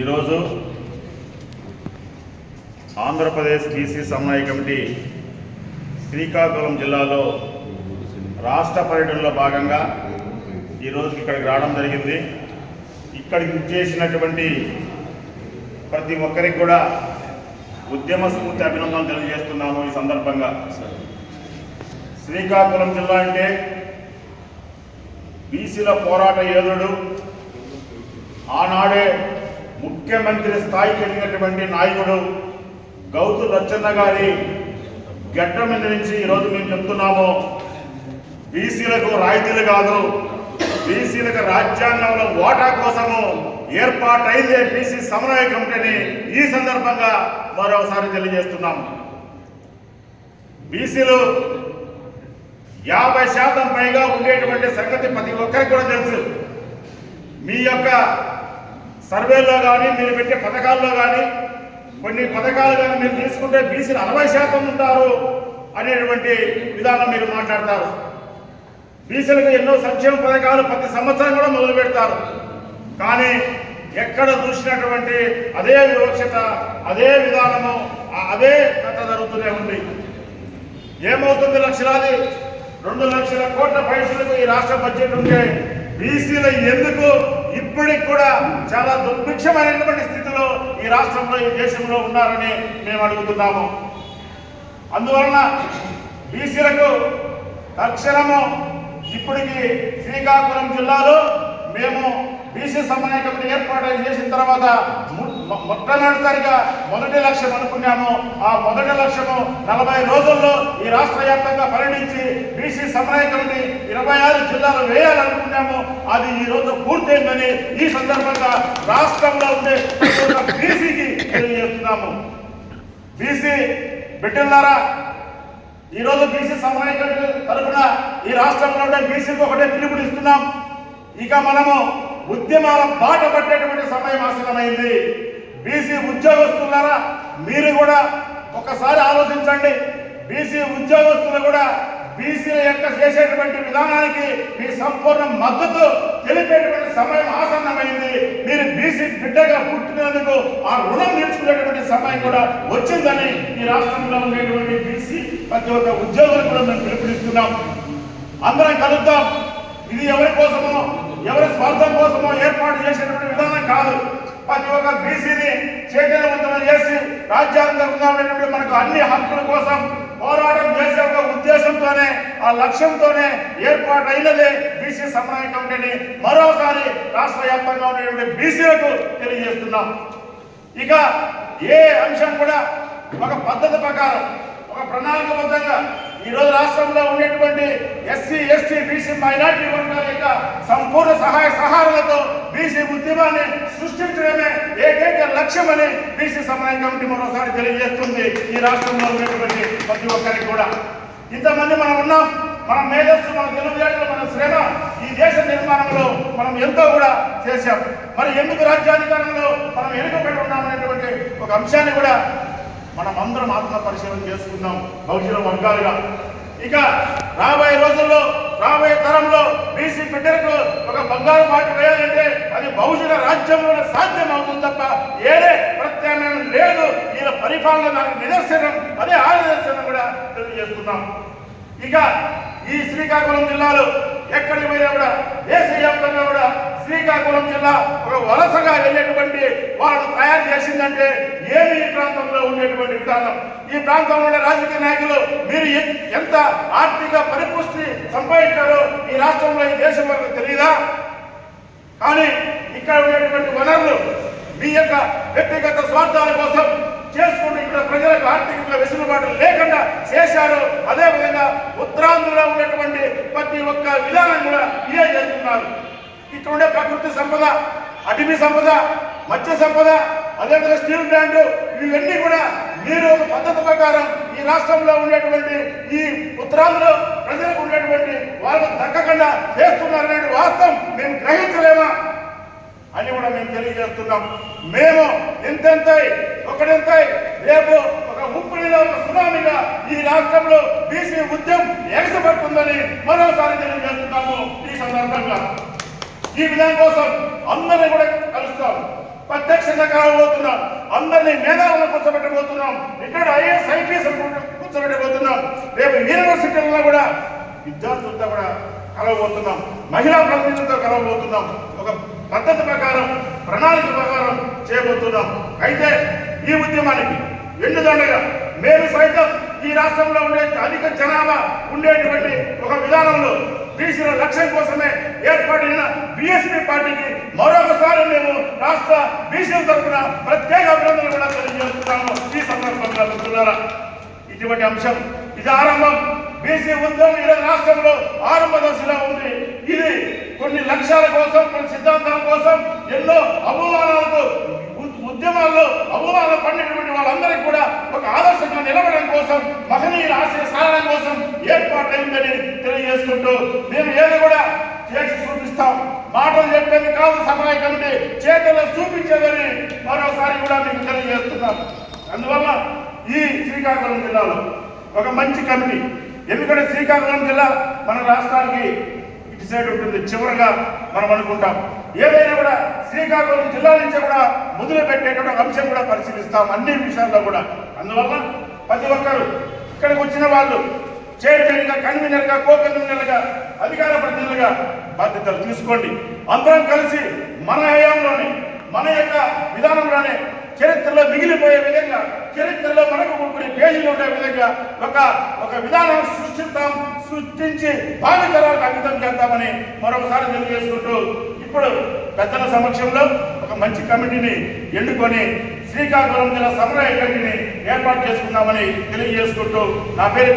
ఈరోజు ఆంధ్రప్రదేశ్ బీసీ సమన్వయ కమిటీ శ్రీకాకుళం జిల్లాలో రాష్ట్ర పర్యటనలో భాగంగా ఈరోజు ఇక్కడికి రావడం జరిగింది. ఇక్కడికి చేసినటువంటి ప్రతి ఒక్కరికి కూడా ఉద్యమ స్ఫూర్తి అభినందనలు తెలియజేస్తున్నాము ఈ సందర్భంగా. శ్రీకాకుళం జిల్లా అంటే బీసీల పోరాట యోధుడు ఆనాడే ముఖ్యమంత్రి స్థాయికి ఎదిగినటువంటి నాయకుడు గౌతు లచ్చన్న గారి గడ్డ మీద నుంచి ఈరోజు మేము చెప్తున్నాము. బీసీలకు రాయితీలు కాదు బీసీలకు రాజ్యాంగంలో ఓటా కోసము ఏర్పాటైందే బీసీ సమన్వయ కమిటీని ఈ సందర్భంగా మరొకసారి తెలియజేస్తున్నాము. బీసీలు యాభై శాతం పైగా ఉండేటువంటి సంగతి ప్రతి ఒక్కరికి కూడా తెలుసు. మీ యొక్క సర్వేలో కానీ మీరు పెట్టే పథకాల్లో కానీ కొన్ని పథకాలు కానీ మీరు తీసుకుంటే బీసీలు అరవై శాతం ఉంటారు అనేటువంటి విధానం మీరు మాట్లాడతారు. బీసీలకు ఎన్నో సంక్షేమ పథకాలు ప్రతి సంవత్సరం కూడా మొదలు పెడతారు. కానీ ఎక్కడ చూసినటువంటి అదే వివక్షత అదే విధానము అదే కథ జరుగుతూనే ఉంది. ఏమవుతుంది లక్షలాది? రెండు లక్షల కోట్ల పైసలకు ఈ రాష్ట్ర బడ్జెట్ ఉంటే బీసీలు ఎందుకు ఇప్పటికి కూడా చాలా దుర్భిక్షమైనటువంటి స్థితిలో ఈ రాష్ట్రంలో ఈ దేశంలో ఉన్నారని మేము అడుగుతున్నాము. అందువలన బీసీలకు తక్షణము ఇప్పటికి శ్రీకాకుళం జిల్లాలో మేము బీసీ సమన్వయ కమిటీ ఏర్పాటు చేసిన తర్వాత మొట్టమొదటిసారిగా మొదటి లక్ష్యం అనుకున్నాము. ఆ మొదటి లక్ష్యము నలభై రోజుల్లో ఈ రాష్ట్ర వ్యాప్తంగా పరిణించి బీసీ సమన్వయ కమిటీ ఇరవై ఆరు జిల్లాలు వేయాలనుకున్నాము. అది ఈ రోజు పూర్తయిందని ఈ సందర్భంగా రాష్ట్రంలో ఉండే బీసీకి తెలియజేస్తున్నాము. బీసీ బిడ్డలారా ఈ రోజు బీసీ సమన్వయ కమిటీ తరఫున ఈ రాష్ట్రంలో ఉండే బీసీకి ఒకటే పిలుపునిస్తున్నాం ఇక మనము ఉద్యమాల బాట పట్టేటువంటి సమయం ఆసనమైంది బీసీ ఉద్యోగస్తులారా మీరు కూడా ఒకసారి ఆలోచించండి. బీసీ ఉద్యోగస్తులు కూడా బీసీల యొక్క చేసేటువంటి విధానానికి మీ సంపూర్ణ మద్దతు తెలిపేటువంటి సమయం ఆసన్నమైంది. మీరు బీసీ బిడ్డగా పుట్టినందుకు ఆ రుణం నేర్చుకునేటువంటి సమయం కూడా వచ్చిందని ఈ రాష్ట్రంలో ఉండేటువంటి బీసీ ప్రతి ఒక్క ఉద్యోగులు కూడా మేము పిలుపునిస్తున్నాం. అందరం కలుద్దాం. ఇది ఎవరి కోసమో ఎవరి స్వార్థం కోసమో ఏర్పాటు చేసేటువంటి విధానం కాదు. ప్రతి ఒక్క బీసీని చైతన్యవంతం చేసి రాజ్యాంగ మనకు అన్ని హక్కుల కోసం పోరాటం చేసే ఒక ఉద్దేశంతోనే ఆ లక్ష్యంతోనే ఏర్పాటు అయినదే బీసీ సమన్వయ కమిటీని మరోసారి రాష్ట్ర వ్యాప్తంగా ఉన్నటువంటి బీసీలకు తెలియజేస్తున్నాం. ఇక ఏ అంశం కూడా ఒక పద్ధతి ప్రకారం ఒక ప్రణాళికబద్ధంగా ఈ రోజు రాష్ట్రంలో ఉండేటువంటి ఎస్సీ ఎస్టీ బీసీ మైనార్టీ వర్గాల యొక్క సంపూర్ణ సహాయ సహారాలతో బీసీ ఉద్యమాన్ని సృష్టించడమే ఏకైక లక్ష్యమని బీసీ సమన్వయ కమిటీ మరోసారి తెలియజేస్తుంది ఈ రాష్ట్రంలో ఉన్నటువంటి ప్రతి ఒక్కరికి కూడా. ఇంతమంది మనం ఉన్నాం మన మేధస్సు మన తెలుగుదేశంలో మన శ్రమ ఈ దేశ నిర్మాణంలో మనం ఎంతో కూడా చేశాం. మరి ఎందుకు రాజ్యాధికారంలో మనం వెనుకబడి ఉన్నామనేటువంటి ఒక అంశాన్ని కూడా మనం అందరం ఆత్మ పరిశీలన చేసుకుందాం భవిష్యత్ వర్గాలుగా. ఇక రాబోయే రోజుల్లో రాబోయే తరంలో బీసీ బిడ్డలకు ఒక బంగారు మాట వేయాలంటే అది బహుజన రాజ్యంలో సాధ్యం అవుతుంది తప్ప ఏదే ప్రత్యామ్నాయం లేదు. ఈయన పరిపాలన దానికి నిదర్శనం అదే ఆ నిదర్శనం కూడా తెలియజేస్తున్నాం. ఇక ఈ శ్రీకాకుళం జిల్లాలో ఎక్కడికి పోయినా కూడా దేశవ్యాప్తంగా కూడా శ్రీకాకుళం జిల్లా ఒక వలసగా వెళ్ళేటువంటి వాళ్ళను తయారు చేసిందంటే ఏమి ఈ ప్రాంతంలో ఉండేటువంటి విధానం ఈ ప్రాంతంలో ఉండే రాజకీయ నాయకులు మీరు ఎంత ఆర్థిక పరిపుష్టి సంపాదించారో ఈ రాష్ట్రంలో ఈ దేశం వరకు తెలియదా కానీ ఇక్కడ ఉండేటువంటి వనరులు మీ యొక్క వ్యక్తిగత స్వార్థాల కోసం చేసుకుంటున్నారు ప్రజలకు ఆర్థికంగా వెసులుబాటు లేకుండా చేశారు అదే విధంగా ఉత్తరాంధ్రలో ఉన్నటువంటి ప్రతి ఒక్క విధానం కూడా ఇదే చేస్తున్నారు. ఇక్కడ ఉండే ప్రకృతి సంపద అటవీ సంపద మత్స్య సంపద అదేవిధంగా స్టీల్ ప్లాంట్ ఇవన్నీ కూడా మీరు ఒక పద్ధతి ప్రకారం ఈ రాష్ట్రంలో ఉండేటువంటి ఈ ఉత్తరాంధ్రలో ప్రజలకు ఉండేటువంటి వాళ్ళకు దక్కకుండా చేస్తున్నారనే వాస్తవం. మేము గ్రహించలేమా? తెలియజేస్తున్నాం. మేము ఇంతెంతై ఒకటెంతై రేపు ఒక ముప్పునిలో ఒక సునామీగా ఈ రాష్ట్రంలో బీసీ ఉద్యమం ఎగసపడుతుందని మరోసారి తెలియజేస్తున్నాము ఈ సందర్భంగా. ఈ విధానం కోసం అందరినీ కూడా కలుస్తాం. ప్రత్యక్షంగా కలవబోతున్నాం. అందరినీ మేధావులను కూర్చోబెట్టబోతున్నాం. ఇక్కడ ఐఏఎస్ ఐపీఎస్ కూర్చోబెట్టబోతున్నాం. రేపు యూనివర్సిటీలలో కూడా విద్యార్థులతో కూడా కలవబోతున్నాం. మహిళా ప్రతినిధులతో కలవబోతున్నాం. ఒక పద్ధతి ప్రకారం ప్రణాళిక ప్రకారం చేయబోతున్నాం. అయితే ఈ ఉద్యమానికి ఎన్నుదండగా మేము సైతం ఈ రాష్ట్రంలో ఉండే అధిక జనాభా ఉండేటువంటి ఒక విధానంలో బీసీల లక్ష్యం కోసమే ఏర్పడిన బిఎస్పీ పార్టీకి మరొకసారి మేము రాష్ట్ర బీసీల తరఫున ప్రత్యేక అభినందనలు కూడా తెలియజేస్తున్నాము. ఈ సందర్భంగా చెప్తున్నారా ఇటువంటి అంశం ఇది ఆరంభం. బీసీ ఉద్యమం ఈరోజు రాష్ట్రంలో ఆరంభ దశలో ఉంది. ఇది కొన్ని లక్ష్యాల కోసం కొన్ని సిద్ధాంతాల కోసం ఎన్నో అవమానాలకు ఉద్యమాల్లో అవమానాలు పడినటువంటి వాళ్ళందరికీ కూడా ఒక ఆదర్శంగా నిలబడడం కోసం మహనీయుల ఆశయ సాధన కోసం ఏర్పాటైందని తెలియజేసుకుంటూ మేము ఏదో కూడా చేసి చూపిస్తాం. మాటలు చెప్పేది కాదు సమాయ కమిటీ చేతుల్లో చూపించేదని మరోసారి కూడా మీకు తెలియజేస్తున్నాం అందువల్ల ఈ శ్రీకాకుళం జిల్లాలో ఒక మంచి కమిటీ. ఎందుకంటే శ్రీకాకుళం జిల్లా మన రాష్ట్రానికి ఇటు సైడ్ ఉంటుంది. చివరిగా మనం అనుకుంటాం. ఏదైనా కూడా శ్రీకాకుళం జిల్లా నుంచి కూడా మొదలు పెట్టేటువంటి అంశం కూడా పరిశీలిస్తాం అన్ని విషయాల్లో కూడా. అందువల్ల ప్రతి ఒక్కరు ఇక్కడికి వచ్చిన వాళ్ళు చైర్మన్గా కన్వీనర్గా కో కన్వీనర్గా అధికార ప్రతినిధులుగా బాధ్యతలు తీసుకోండి. అందరం కలిసి మన హయాంలోనే మన యొక్క విధానంలోనే చరిత్రలో మిగిలిపోయే విధంగా చరిత్రలో మనకు కొన్ని పేజీలు ఉండే విధంగా ఒక ఒక విధానం సృష్టిస్తాం సృష్టించి భావితరాలకు అంకితం మరొకసారి తెలియజేసుకుంటూ ఇప్పుడు పెద్దల సమక్షంలో ఒక మంచి కమిటీని ఎన్నుకొని శ్రీకాకుళం జిల్లా సమరయ కమిటీని ఏర్పాటు చేసుకుందామని తెలియజేసుకుంటూ నా పేరు